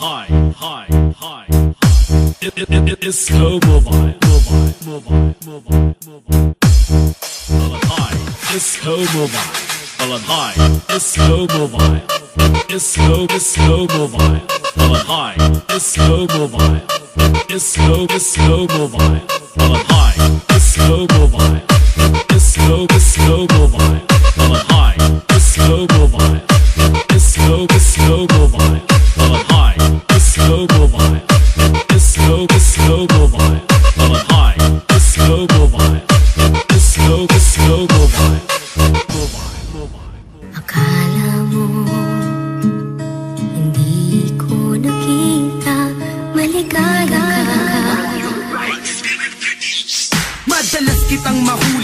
high, high, high. It, it, it, it is slow vibe, mobile, mobile, mobile, mobile. Balan high, slow mobile. Balan high, slow mobile. Disco, slow mobile. Balan high, slow mobile. Disco, slow mobile. Balan high, slow mobile. Disco, slow mobile.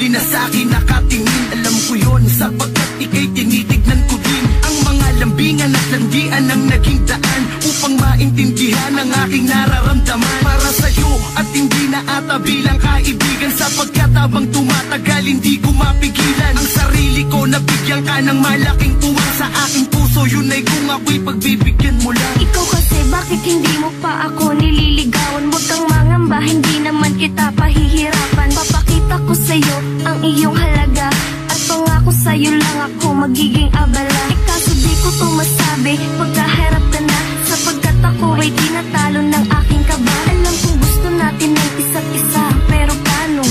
Mahuli na sa akin nakatingin. Alam ko yon sapagkat ikay tinitignan ko din. Ang mga lambingan at landian ang naging daan Upang maintindihan ang aking nararamdaman. Para sa'yo at hindi na ata bilang kaibigan Sapagkat habang tumatagal hindi ko mapigilan. Ang sarili ko nabigyan ka ng malaking tuwang Sa aking puso. Yun ay kung ako'y pagbibigyan mo lang. Ikaw kasi bakit hindi mo pa ako nililigawan? Huwag kang mangamba, hindi naman kita pahihirapan. Papakita ko sa'yo ang iyong halaga. At pangako sa'yo lang ako magiging abala. Eh kaso di ko to masabi Pagkaharap ka na. Sapagkat ako ay di natalo ng aking kaba. Alam kong gusto natin ng isa't isa. Pero paano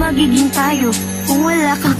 magiging tayo Kung wala kang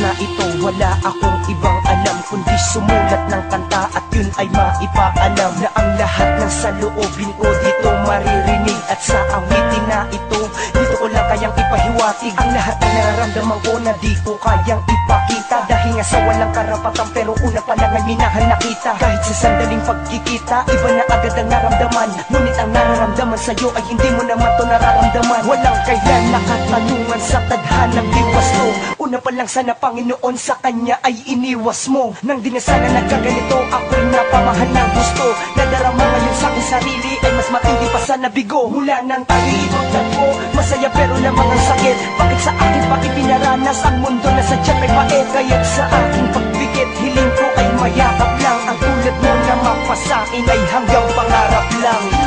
na ito. Wala akong ibang alam Kundi sumulat ng kanta at yun ay maipaalam Na ang lahat ng saloobin ko dito maririnig At sa awitin na ito. Dito ko lang kayang ipahiwatig Ang lahat ng nararamdaman ko na di ko kayang ipakita. Dahil nga sa walang karapatan pero una pa lang ay minahan nakita. Kahit sa sandaling pagkikita iba na agad ang naramdaman. Ngunit ang nararamdaman sa'yo ay hindi mo naman to nararamdaman. Walang kailan nakatanungan sa tadhanang diwas mo Una pa lang sana Panginoon sa Kanya ay iniwas mo. Nang di na sana nagkaganito ako'y napamahal ng gusto. Nadarama ngayon sa aking sarili ay mas matindi pa sa nabigo. Mula nang ibang tagpo Masaya pero lamang ang sakit. Bakit sa akin pa ipinaranas ang mundo na sa tiyan may pait Kaya't sa aking pagbigit hiling ko ay mayakap lang. Ang tulad mo na mapasain ay hanggang pangarap lang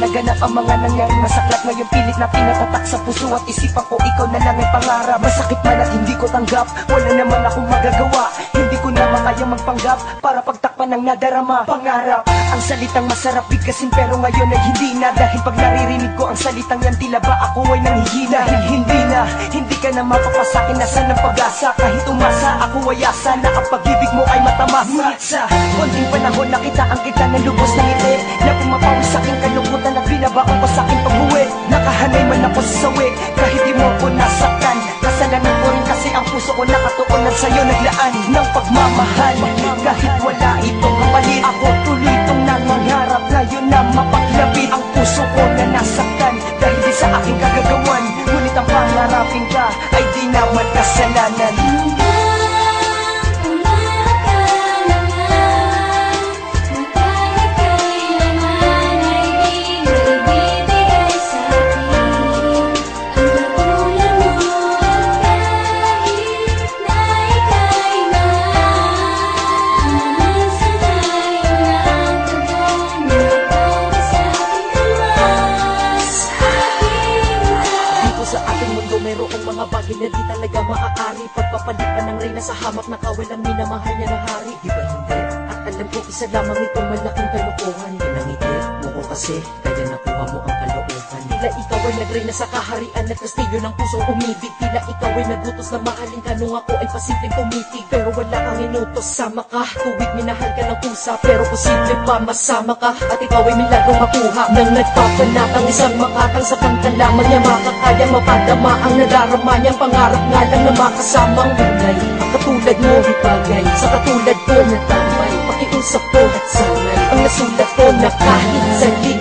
naganap ang mga nangyaring masaklat Ngayon pilit na pinatatak sa puso at isipan ko Ikaw na lang ay pangarap. Masakit man at hindi ko tanggap Wala naman akong magagawa. Hindi ko na makaya magpanggap Para pagtakpan ng nadarama. Pangarap Ang salitang masarap bigkasin pero ngayon ay hindi na. Dahil pag naririnig ko ang salitang yan Tila ba ako ay nanghihina? Dahil hindi na Hindi ka na mapapasakin Nasaan ang pag-asa? Kahit umasa ako ay asa Na ang pag-ibig mo ay matamas Ngunit sa konting panahon nakita ang kita ng lubos ng ngiti Na pumapawi Nakahanay man ako sa sawi Kahit di mo ako nasaktan Kasalanan ko rin kasi ang puso ko nakatuon At sa'yo naglaan ng pagmamahal. Kahit wala itong kapalit Ako tuloy itong nangangarap. Ngayon na mapaglapit Ang puso ko na nasaktan. Dahil di sa aking kagagawan Ngunit ang pangarapin ka Ay di naman kasalanan mundo Merong mga bagay na di talaga maaari. Pagpapalit ka ng reyna sa hamak na kawal ang minamahal niya ng hari. Iba hindi. At alam ko isa lamang itong malaking kalokohan. Yan ang ngiti mo ko kasi Kaya nakuha mo ang kalokohan. Tila ikaw ay nagreyna sa kaharian At kastilyo ng pusong umibig. Tila ikaw ay nagutos na mahalin ka Nung ako ay pasimpleng tumitig Pero wala kang inutos Sama ka, tuwid minahal ka ng pusa Pero posible pa masama ka. At ikaw ay milagro makuha Nang nagpapanatang isang makatang Sa kanta lamang niya. Makakayang mapadama Ang nadarama niyang pangarap nga lang Na makasamang tunay Ang katulad mo ibagay Sa katulad ko na tamay. Pakiusap ko at sanay. Ang nasulat ko na kahit lang